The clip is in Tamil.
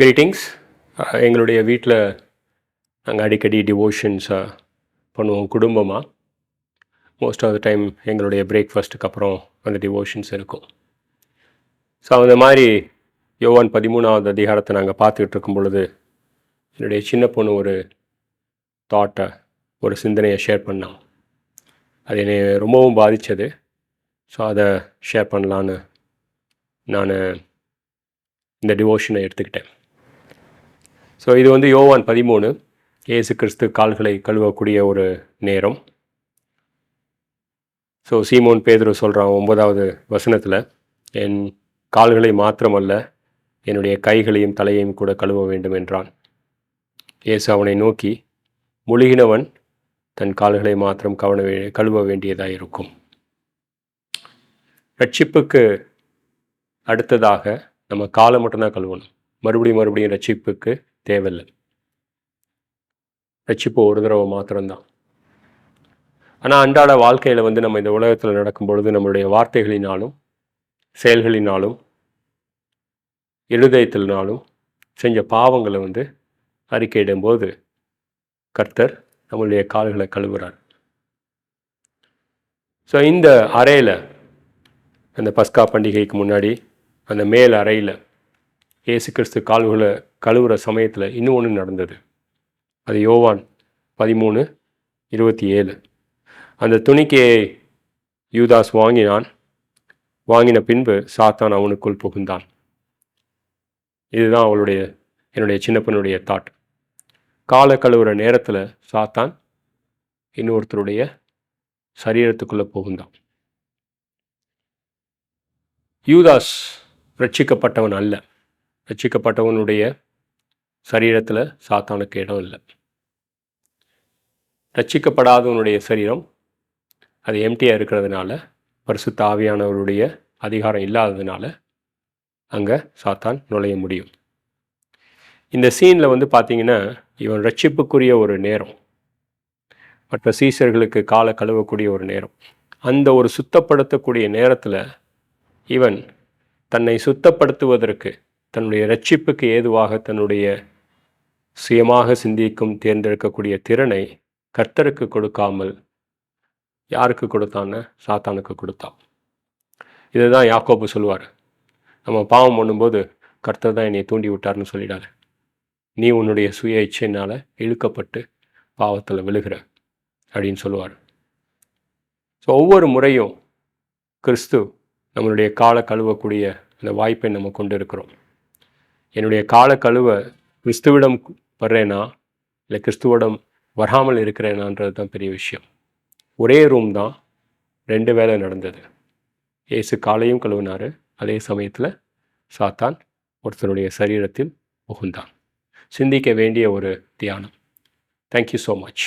கிரீட்டிங்ஸ் எங்களுடைய வீட்டில் நாங்கள் அடிக்கடி டிவோஷன்ஸாக பண்ணுவோம் குடும்பமாக மோஸ்ட் ஆஃப் த டைம் எங்களுடைய பிரேக்ஃபாஸ்ட்டுக்கு அப்புறம் அந்த டிவோஷன்ஸ் இருக்கும். ஸோ அந்த மாதிரி யோவான் பதிமூணாவது அதிகாரத்தை நாங்கள் பார்த்துக்கிட்டு இருக்கும் பொழுது என்னுடைய சின்ன பொண்ணு ஒரு தாட்டை ஒரு சிந்தனையை ஷேர் பண்ணான் அது என்னை ரொம்பவும் பாதித்தது ஸோ அதை ஷேர் பண்ணலான்னு நான் இந்த டிவோஷனை எடுத்துக்கிட்டேன். ஸோ இது வந்து யோவான் பதிமூணு. இயேசு கிறிஸ்து கால்களை கழுவக்கூடிய ஒரு நேரம். ஸோ சீமோன் பேதுரு சொல்கிறான் ஒன்பதாவது வசனத்தில் என் கால்களை மாத்திரமல்ல என்னுடைய கைகளையும் தலையையும் கூட கழுவ வேண்டும் என்றான். இயேசு அவனை நோக்கி முழுகினவன் தன் கால்களை மாத்திரம் கவன வே கழுவ வேண்டியதாக இருக்கும். ரட்சிப்புக்கு அடுத்ததாக நம்ம காலை மட்டும்தான் கழுவணும். மறுபடியும் மறுபடியும் ரட்சிப்புக்கு தேவையில்லை. ரட்சிப்பு ஒரு தடவை மாத்திரம்தான். ஆனால் அன்றாட வாழ்க்கையில் வந்து நம்ம இந்த உலகத்தில் நடக்கும் பொழுது நம்மளுடைய வார்த்தைகளினாலும் செயல்களினாலும் இருதயத்தினாலும் செஞ்ச பாவங்களை வந்து அறிக்கையிடும்போது கர்த்தர் நம்மளுடைய கால்களை கழுவுறார். ஸோ இந்த அறையில் அந்த பஸ்கா பண்டிகைக்கு முன்னாடி அந்த மேல் அறையில் இயேசு கிறிஸ்து கால்களை கழுவுற சமயத்தில் இன்னும் ஒன்று நடந்தது. அது யோவான் பதிமூணு இருபத்தி ஏழு. அந்த துணிக்கையை யூதாஸ் வாங்கினான். வாங்கின பின்பு சாத்தான் அவனுக்குள் புகுந்தான். இதுதான் அவளுடைய என்னுடைய சின்னப்பனுடைய தாட் காலை கழுவுற நேரத்தில் சாத்தான் இன்னொருத்தருடைய சரீரத்துக்குள்ளே புகுந்தான். யூதாஸ் ரட்சிக்கப்பட்டவன் அல்ல. ரட்சிக்கப்பட்டவனுடைய சரீரத்தில் சாத்தானுக்கு இடம் இல்லை. ரட்சிக்கப்படாதவனுடைய சரீரம் அது எம்டியாக இருக்கிறதுனால பரிசு ஆவியானவருடைய அதிகாரம் இல்லாததுனால அங்கே சாத்தான் நுழைய முடியும். இந்த சீனில் வந்து பார்த்தீங்கன்னா இவன் ரட்சிப்புக்குரிய ஒரு நேரம். மற்ற சீசர்களுக்கு காலை கழுவக்கூடிய ஒரு நேரம். அந்த ஒரு சுத்தப்படுத்தக்கூடிய நேரத்தில் இவன் தன்னை சுத்தப்படுத்துவதற்கு தன்னுடைய ரட்சிப்புக்கு ஏதுவாக தன்னுடைய சுயமாக சிந்திக்கும் தேர்ந்தெடுக்கக்கூடிய திறனை கர்த்தருக்கு கொடுக்காமல் யாருக்கு கொடுத்தான்னு? சாத்தானுக்கு கொடுத்தான். இதை தான் யாக்கோப்பு சொல்லுவார் நம்ம பாவம் பண்ணும்போது கர்த்தர் தான் என்னை தூண்டி விட்டார்னு சொல்லிடாரு நீ உன்னுடைய சுய இச்சையினால் இழுக்கப்பட்டு பாவத்தில் விழுகிற அப்படின்னு சொல்லுவார். ஸோ ஒவ்வொரு முறையும் கிறிஸ்து நம்மளுடைய காலை கழுவக்கூடிய அந்த வாய்ப்பை நம்ம கொண்டு இருக்கிறோம் என்னுடைய காலை கழுவ கிறிஸ்துவிடம் வர்றேனா? இல்லை கிறிஸ்துவிடம் வராமல் இருக்கிறேனான்றது தான் பெரிய விஷயம். ஒரே ரூம் தான் ரெண்டு வேலை நடந்தது. ஏசு காலையும் கழுவினார். அதே சமயத்தில் சாத்தான் ஒருத்தருடைய சரீரத்தில் புகுந்தான். சிந்திக்க வேண்டிய ஒரு தியானம். Thank you so much